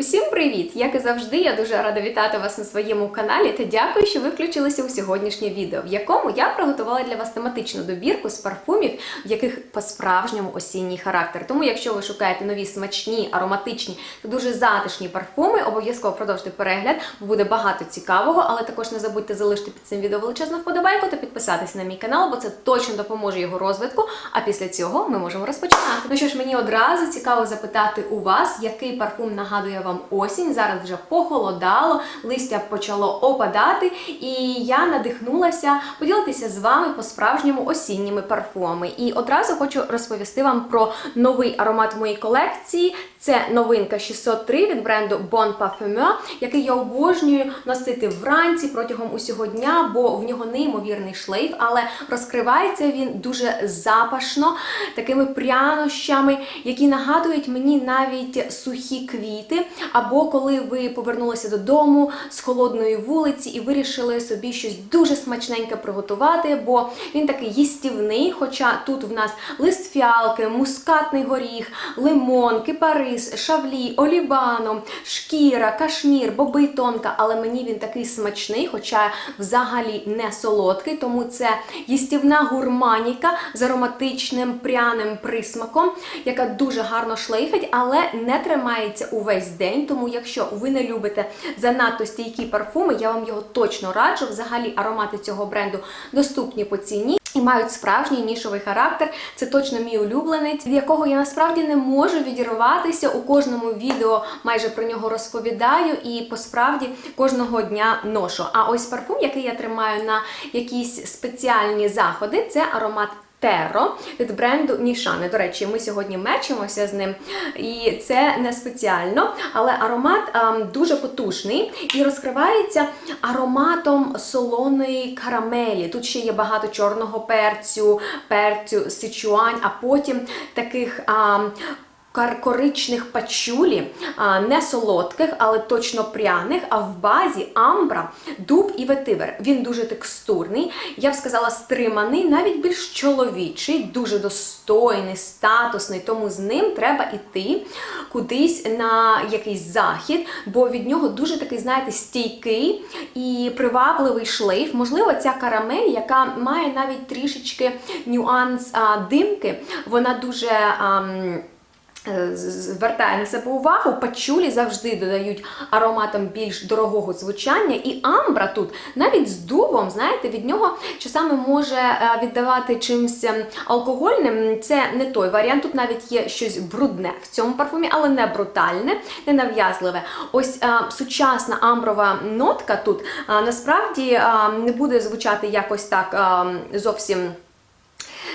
Усім привіт! Як і завжди, я дуже рада вітати вас на своєму каналі та дякую, що ви включилися у сьогоднішнє відео, в якому я приготувала для вас тематичну добірку з парфумів, в яких по-справжньому осінній характер. Тому, якщо ви шукаєте нові смачні, ароматичні та дуже затишні парфуми, обов'язково продовжуйте перегляд, бо буде багато цікавого, але також не забудьте залишити під цим відео величезну вподобайку та підписатися на мій канал, бо це точно допоможе його розвитку. А після цього ми можемо розпочинати. Ну що ж, мені одразу цікаво запитати у вас, який парфум нагадує вам осінь. Зараз вже похолодало, листя почало опадати, і я надихнулася поділитися з вами по-справжньому осінніми парфумами. І одразу хочу розповісти вам про новий аромат моїй колекції. Це новинка 603 від бренду Bon Parfumeur, який я обожнюю носити вранці протягом усього дня, бо в нього неймовірний шлейф, але розкривається він дуже запашно, такими прянощами, які нагадують мені навіть сухі квіти. Або коли ви повернулися додому з холодної вулиці і вирішили собі щось дуже смачненьке приготувати, бо він такий їстівний, хоча тут в нас лист фіалки, мускатний горіх, лимон, кипарис, шавлі, олібано, шкіра, кашмір, боби тонка, але мені він такий смачний, хоча взагалі не солодкий, тому це їстівна гурманіка з ароматичним пряним присмаком, яка дуже гарно шлейфить, але не тримається увесь день. Тому, якщо ви не любите занадто стійкі парфуми, я вам його точно раджу. Взагалі аромати цього бренду доступні по ціні. Мають справжній нішовий характер. Це точно мій улюбленець, від якого я насправді не можу відірватися. У кожному відео майже про нього розповідаю і посправді кожного дня ношу. А ось парфум, який я тримаю на якісь спеціальні заходи, це аромат. Теро від бренду Нішани. До речі, ми сьогодні мечимося з ним, і це не спеціально, але аромат а, дуже потужний і розкривається ароматом солоної карамелі. Тут ще є багато чорного перцю, перцю сичуань, а потім таких. ем, кар- коричних пачулі, не солодких, але точно пряних, а в базі амбра, дуб і ветивер. Він дуже текстурний, я б сказала, стриманий, навіть більш чоловічий, дуже достойний, статусний, тому з ним треба йти кудись на якийсь захід, бо від нього дуже такий, знаєте, стійкий і привабливий шлейф. Можливо, ця карамель, яка має навіть трішечки нюанс а, димки, вона дуже. з- звертає на себе увагу, пачулі завжди додають ароматам більш дорогого звучання, і амбра тут навіть з дубом, знаєте, від нього часами може е, віддавати чимось ем, алкогольним. Це не той варіант. Тут навіть є щось брудне в цьому парфумі, але не брутальне, не нав'язливе. Ось е, сучасна амброва нотка тут е, насправді е, не буде звучати якось так е, зовсім.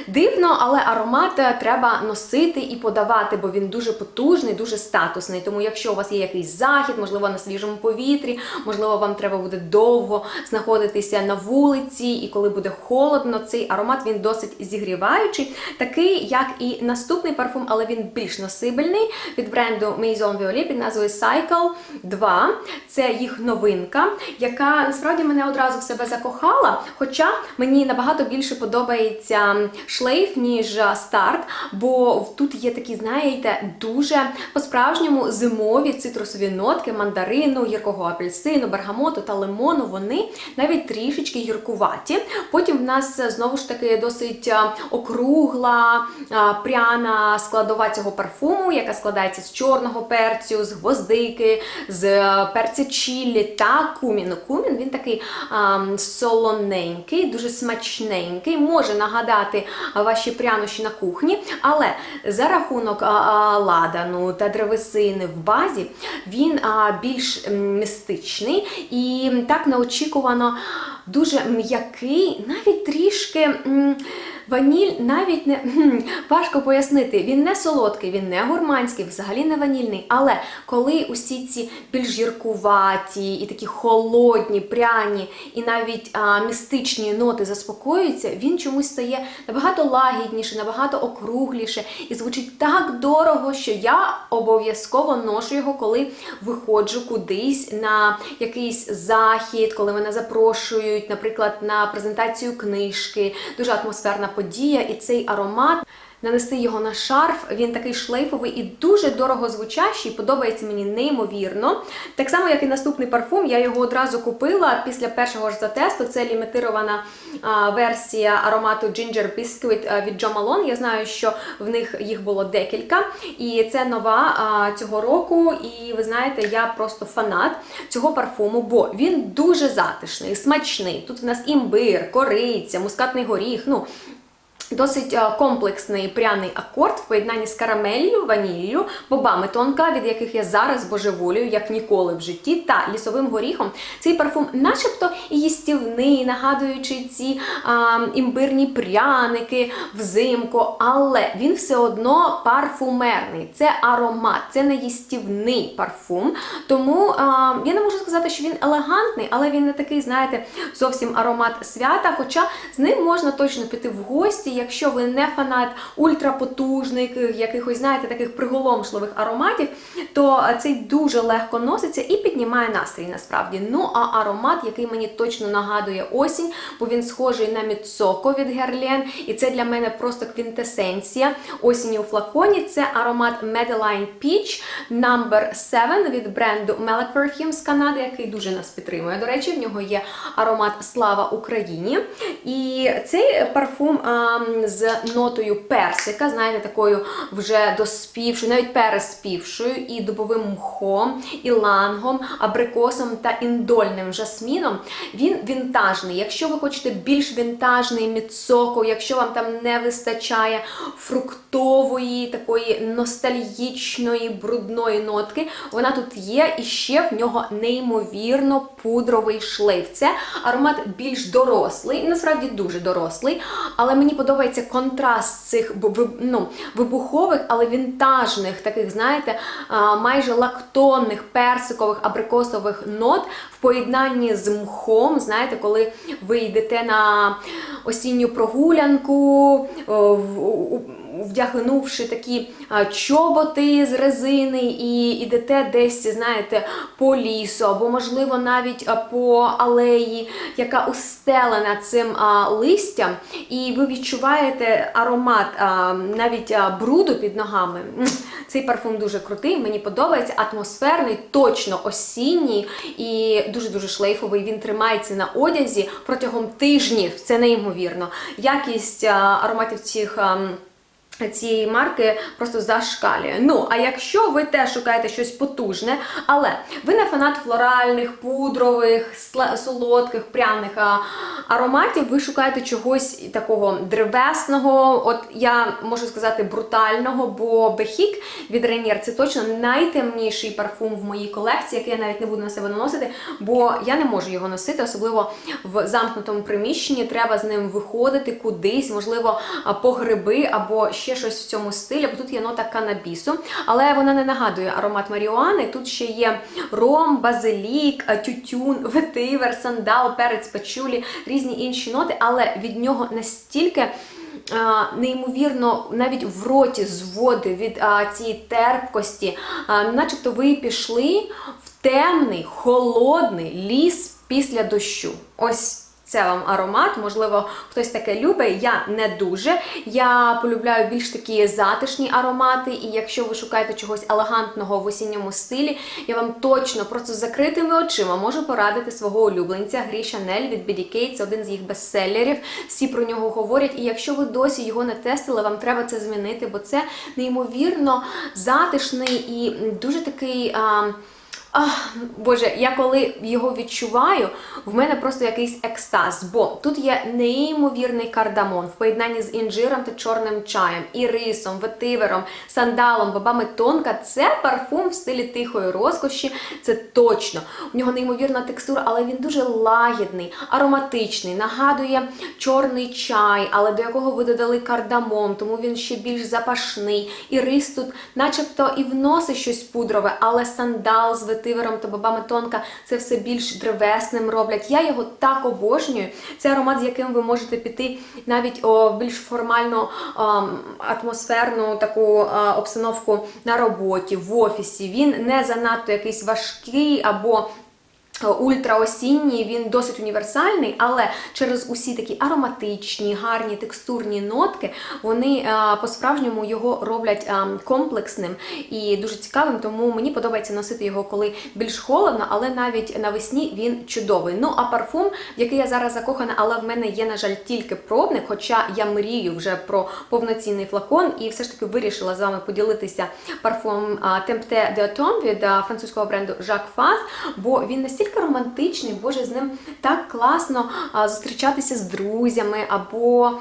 Дивно, але аромат е, треба носити і подавати, бо він дуже потужний, дуже статусний. Тому, якщо у вас є якийсь захід, можливо, на свіжому повітрі, можливо, вам треба буде довго знаходитися на вулиці, і коли буде холодно, цей аромат він досить зігріваючий, такий, як і наступний парфум, але він більш носибельний від бренду Maison Violet під назвою Cycle 2. Це їх новинка, яка насправді мене одразу в себе закохала. Хоча мені набагато більше подобається шлейф, ніж старт, бо тут є такі, знаєте, дуже по-справжньому зимові цитрусові нотки, мандарину, гіркого апельсину, бергамоту та лимону. Вони навіть трішечки гіркуваті. Потім в нас е, знову ж таки досить округла, пряна складова цього парфуму, яка складається з чорного перцю, з гвоздики, з е, перця чіллі та куміну. Кумін він такий а, солоненький, дуже смачненький, може нагадати ваші прянощі на кухні, але за рахунок ладану та древесини в базі він більш містичний і так неочікувано дуже м'який, навіть трішки. Ваніль навіть не важко пояснити. Він не солодкий, він не гурманський, взагалі не ванільний. Але коли усі ці більш гіркуваті і такі холодні, пряні і навіть а, містичні ноти заспокоюються, він чомусь стає набагато лагідніше, набагато округліше і звучить так дорого, що я обов'язково ношу його, коли виходжу кудись на якийсь захід, коли мене запрошують, наприклад, на презентацію книжки. Дуже атмосферна подія, і цей аромат нанести його на шарф. Він такий шлейфовий і дуже дорого звучащий, подобається мені неймовірно. Так само, як і наступний парфум, я його одразу купила після першого ж затесту. Це лімітирована а, версія аромату Ginger Biscuit від Jo Malone. Я знаю, що в них їх було декілька. І це нова а, цього року. І ви знаєте, я просто фанат цього парфуму, бо він дуже затишний, смачний. Тут в нас імбир, кориця, мускатний горіх. ну, Досить е, комплексний пряний акорд в поєднанні з карамеллю, ваніллю, бобами тонка, від яких я зараз божеволюю, як ніколи в житті, та лісовим горіхом. Цей парфум, начебто, і їстівний, нагадуючи ці а, імбирні пряники взимку, але він все одно парфумерний. Це аромат, це не їстівний парфум. Тому а, я не можу сказати, що він елегантний, але він не такий, знаєте, зовсім аромат свята. Хоча з ним можна точно піти в гості якщо ви не фанат ультрапотужних, якихось, знаєте, таких приголомшливих ароматів, то цей дуже легко носиться і піднімає настрій насправді. Ну, а аромат, який мені точно нагадує осінь, бо він схожий на Міцоко від Герлен, і це для мене просто квінтесенція осінні у флаконі. Це аромат Madeline Peach No. 7 від бренду Melek Perfume з Канади, який дуже нас підтримує. До речі, в нього є аромат Слава Україні. І цей парфум з нотою персика, знаєте, такою вже доспівшою, навіть переспівшою, і дубовим мхом, і лангом, абрикосом та індольним жасміном. Він вінтажний. Якщо ви хочете більш вінтажний міцоко, якщо вам там не вистачає фруктової, такої ностальгічної, брудної нотки, вона тут є, і ще в нього неймовірно пудровий шлейф. Це аромат більш дорослий, насправді дуже дорослий, але мені подобається контраст цих ну, вибухових, але вінтажних, таких, знаєте, майже лактонних, персикових, абрикосових нот в поєднанні з мхом. Знаєте, коли ви йдете на осінню прогулянку, вдягнувши такі чоботи з резини, і йдете десь, знаєте, по лісу, або, можливо, навіть по алеї, яка устелена цим листям, і ви відчуваєте аромат навіть бруду під ногами. Цей парфум дуже крутий, мені подобається, атмосферний, точно осінній і дуже-дуже шлейфовий. Він тримається на одязі протягом тижнів. Це неймовірно. Якість ароматів цих. Цієї марки просто зашкалює. Ну, а якщо ви теж шукаєте щось потужне, але ви не фанат флоральних, пудрових, солодких, пряних ароматів, ви шукаєте чогось такого древесного, от я можу сказати, брутального, бо Бехік від Рейнір це точно найтемніший парфум в моїй колекції, який я навіть не буду на себе наносити, бо я не можу його носити, особливо в замкнутому приміщенні. Треба з ним виходити кудись, можливо, по гриби або ще щось в цьому стилі, бо тут є нота канабісу, але вона не нагадує аромат маріуани. Тут ще є ром, базилік, тютюн, ветивер, сандал, перець пачулі, різні інші ноти, але від нього настільки. Неймовірно, навіть в роті зводи від а, цієї терпкості, а, начебто ви пішли в темний, холодний ліс після дощу. Ось це вам аромат, можливо, хтось таке любить. Я не дуже. Я полюбляю більш такі затишні аромати, і якщо ви шукаєте чогось елегантного в осінньому стилі, я вам точно просто з закритими очима можу порадити свого улюбленця Грі Шанель від BDK, це один з їх бестселерів. Всі про нього говорять. І якщо ви досі його не тестили, вам треба це змінити, бо це неймовірно затишний і дуже такий. А, Ах, Боже, я коли його відчуваю, в мене просто якийсь екстаз, бо тут є неймовірний кардамон в поєднанні з інжиром та чорним чаєм, ірисом, ветивером, сандалом, бабами тонка. Це парфум в стилі тихої розкоші, це точно. У нього неймовірна текстура, але він дуже лагідний, ароматичний, нагадує чорний чай, але до якого ви додали кардамон, тому він ще більш запашний. Ірис тут, начебто, і вносить щось пудрове, але сандал з ветивером ветивером та бабами тонка це все більш древесним роблять. Я його так обожнюю. Це аромат, з яким ви можете піти навіть о більш формально атмосферну таку обстановку на роботі, в офісі. Він не занадто якийсь важкий або ультраосінній, він досить універсальний, але через усі такі ароматичні, гарні текстурні нотки, вони е, по-справжньому його роблять е, комплексним і дуже цікавим. Тому мені подобається носити його, коли більш холодно, але навіть навесні він чудовий. Ну а парфум, в який я зараз закохана, але в мене є, на жаль, тільки пробник, хоча я мрію вже про повноцінний флакон, і все ж таки вирішила з вами поділитися парфумом а, Tempte de Automne від французького бренду Jacques Faz, бо він настільки романтичний, боже, з ним так класно зустрічатися з друзями або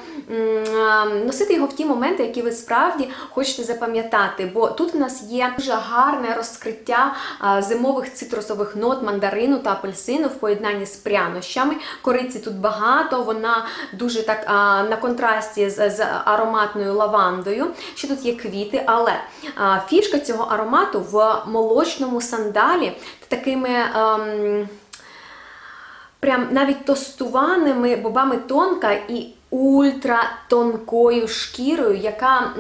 носити його в ті моменти, які ви справді хочете запам'ятати. Бо тут в нас є дуже гарне розкриття зимових цитрусових нот, мандарину та апельсину в поєднанні з прянощами. Кориці тут багато, вона дуже так на контрасті з, з ароматною лавандою. Ще тут є квіти, але фішка цього аромату в молочному сандалі такими. ем, прям навіть тостуваними бобами тонка і ультра тонкою шкірою, яка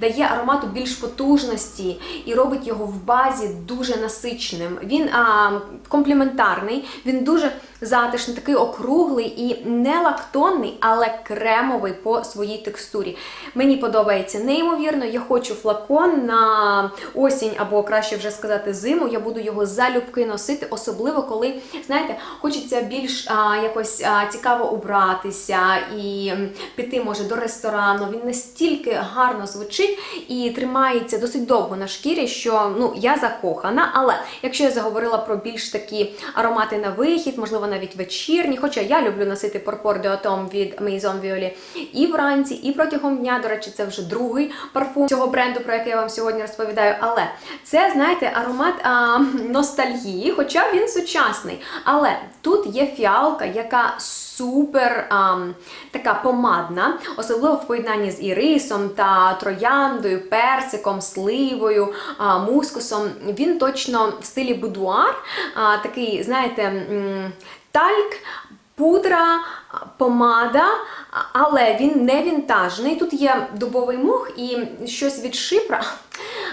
дає аромату більш потужності і робить його в базі дуже насиченим. Він а, компліментарний, він дуже затишний, такий округлий і не лактонний, але кремовий по своїй текстурі. Мені подобається неймовірно. Я хочу флакон на осінь, або краще вже сказати, зиму. Я буду його залюбки носити, особливо коли, знаєте, хочеться більш а, якось а, цікаво убратися і піти може до ресторану. Він настільки гарно звучить і тримається досить довго на шкірі, що ну я закохана. Але якщо я заговорила про більш такі аромати на вихід, можливо, навіть вечірні, хоча я люблю носити Purpur de від Maison Violet і вранці, і протягом дня. До речі, це вже другий парфум цього бренду, про який я вам сьогодні розповідаю. Але це, знаєте, аромат а, ностальгії, хоча він сучасний. Але тут є фіалка, яка супер а, така помадна, особливо в поєднанні з ірисом та трояндою, персиком, сливою, а, мускусом. Він точно в стилі будуар, а, такий, знаєте, тальк. Пудра, помада, але він не вінтажний. Тут є дубовий мох і щось від шипра.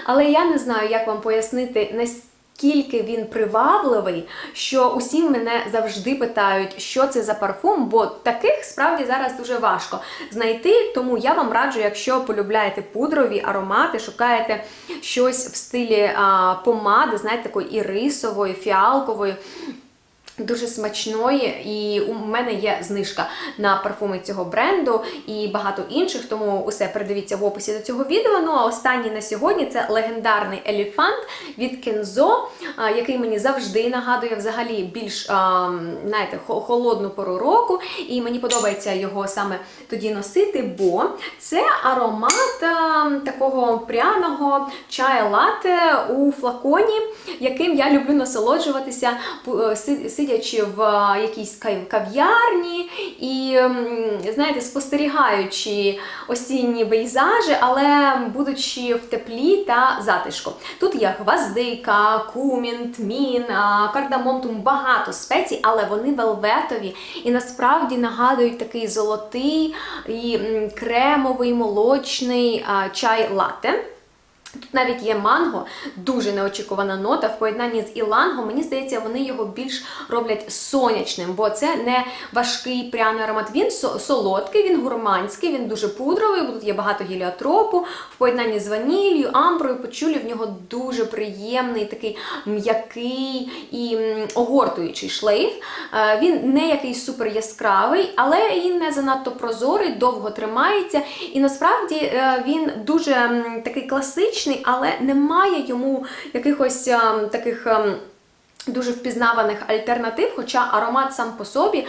Але я не знаю, як вам пояснити наскільки він привабливий, що усі мене завжди питають, що це за парфум, бо таких справді зараз дуже важко знайти. Тому я вам раджу, якщо полюбляєте пудрові аромати, шукаєте щось в стилі а, помади, знаєте, такої ірисової, фіалкової. Дуже смачної, і у мене є знижка на парфуми цього бренду і багато інших, тому усе передивіться в описі до цього відео. Ну а останній на сьогодні це легендарний елефант від Кензо, який мені завжди нагадує взагалі більш знаєте, холодну пору року. І мені подобається його саме тоді носити, бо це аромат такого пряного чая лате у флаконі, яким я люблю насолоджуватися, е, сидячи в якійсь кав'ярні і, знаєте, спостерігаючи осінні пейзажі, але будучи в теплі та затишку. Тут є гвоздика, кумін, тмін, а, кардамом, тому багато спецій, але вони велветові і насправді нагадують такий золотий і кремовий молочний чай латте. Тут навіть є манго, дуже неочікувана нота. В поєднанні з іланго, мені здається, вони його більш роблять сонячним, бо це не важкий пряний аромат. Він солодкий, він гурманський, він дуже пудровий, бо тут є багато гіліотропу. В поєднанні з ванілью, амброю, почулі, в нього дуже приємний, такий м'який і огортуючий шлейф. Е, Він не якийсь супер яскравий, але і не занадто прозорий, довго тримається. І насправді е, він дуже такий класичний, але немає йому якихось ем, таких. ем, Дуже впізнаваних альтернатив, хоча аромат сам по собі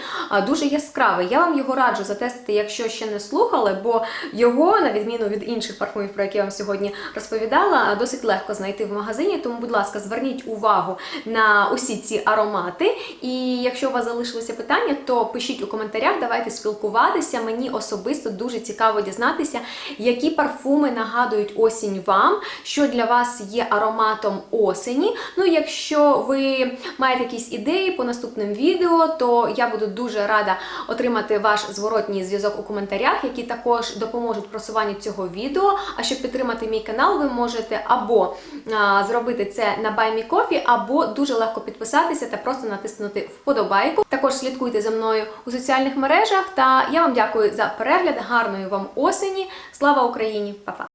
дуже яскравий. Я вам його раджу затестити, якщо ще не слухали, бо його, на відміну від інших парфумів, про які я вам сьогодні розповідала, досить легко знайти в магазині. Тому, будь ласка, зверніть увагу на усі ці аромати. І якщо у вас залишилися питання, то пишіть у коментарях, давайте спілкуватися. Мені особисто дуже цікаво дізнатися, які парфуми нагадують осінь вам, що для вас є ароматом осені. Ну, якщо ви маєте якісь ідеї по наступним відео, то я буду дуже рада отримати ваш зворотній зв'язок у коментарях, які також допоможуть просуванню цього відео. А щоб підтримати мій канал, ви можете або а, зробити це на Me Coffee, або дуже легко підписатися та просто натиснути вподобайку. Також слідкуйте за мною у соціальних мережах. Та я вам дякую за перегляд. Гарної вам осені. Слава Україні! Па-па!